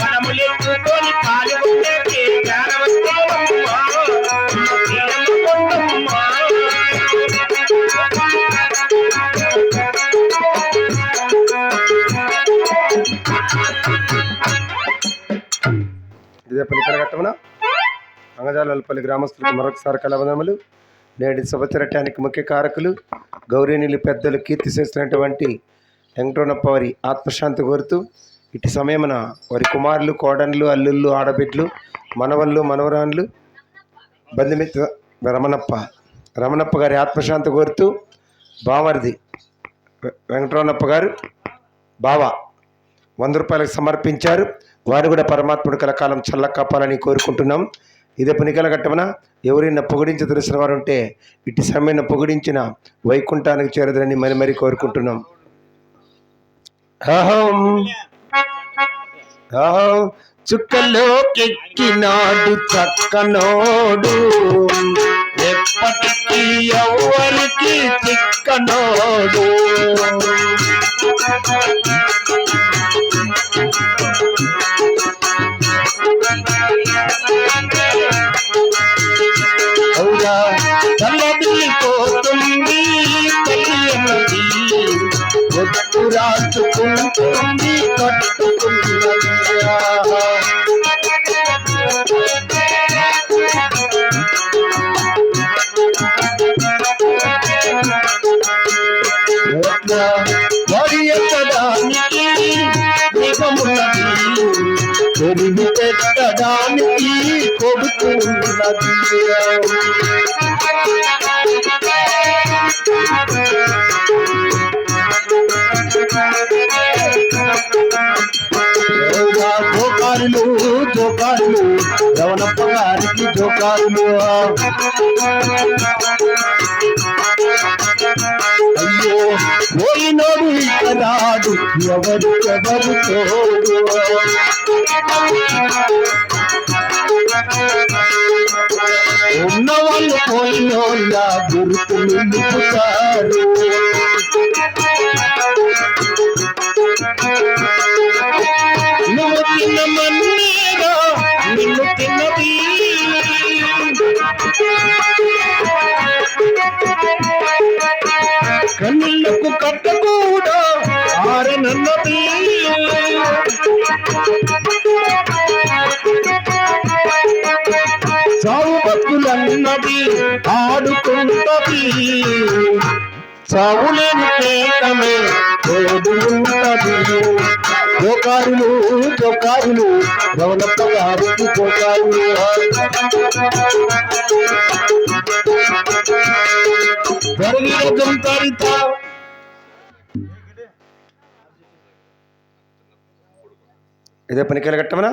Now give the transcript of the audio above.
పడములెత్తుకొని పాల్గొంటే అంగజాలపల్లి గ్రామస్తులకు మరొకసారి కలవదములు నేటి శుభచరటానికి ముఖ్య కారకులు గౌరీనీలు పెద్దలు కీర్తి చేసినటువంటి వెంకటరమణప్ప వారి ఆత్మశాంతి కోరుతూ ఇటు సమయమున వారి కుమారులు కోడన్లు అల్లుళ్ళు ఆడబిడ్లు మనవళ్ళు మనవరాన్లు బంధుమిత్ర రమణప్ప రమణప్ప గారి ఆత్మశాంతి కోరుతూ బామరిది వెంకటరమణప్ప గారు బావ వంద రూపాయలకు సమర్పించారు. వారు కూడా పరమాత్ముడు కలకాలం చల్ల కాపాలని కోరుకుంటున్నాం. ఇదే పునికల ఘట్టమన ఎవరైనా పొగిడించి తెలిసిన వారు ఉంటే ఇటు సమయంలో పొగిడించిన వైకుంఠానికి చేరదని మరి మరీ కోరుకుంటున్నాం. అహం. అహం. చుక్కలోకెక్కినాడు చక్కనోడు. ఎప్పటికీ ఎవరికి చిక్కనోడు. Thank you. ఒట్టు కట్టుకున్నది ఆహా. ఎట్లా వరి నిగమున్నది కొడుకు పెట్టడానికి జోకారులు రవణప్ప గారికి జోకారులు అయ్యో పోయినోడు ఇక రాడు ఎవరు ఎవరు తోడు ఉన్నవాళ్ళు పోయినోళ్ళ గుర్తులు నిలుపుతారు కన్నులకు కట్ట కూడా ఆరనన్నది సాగు బతులన్నది ఆడుకుంటది. సాగులేని పేటమే తోడు ఉంటది పోకారులు పోకారులు రవణప్ప గారికి పోకారులు. జరిగిన జంతరిత ఇదే పనికి కట్టమనా?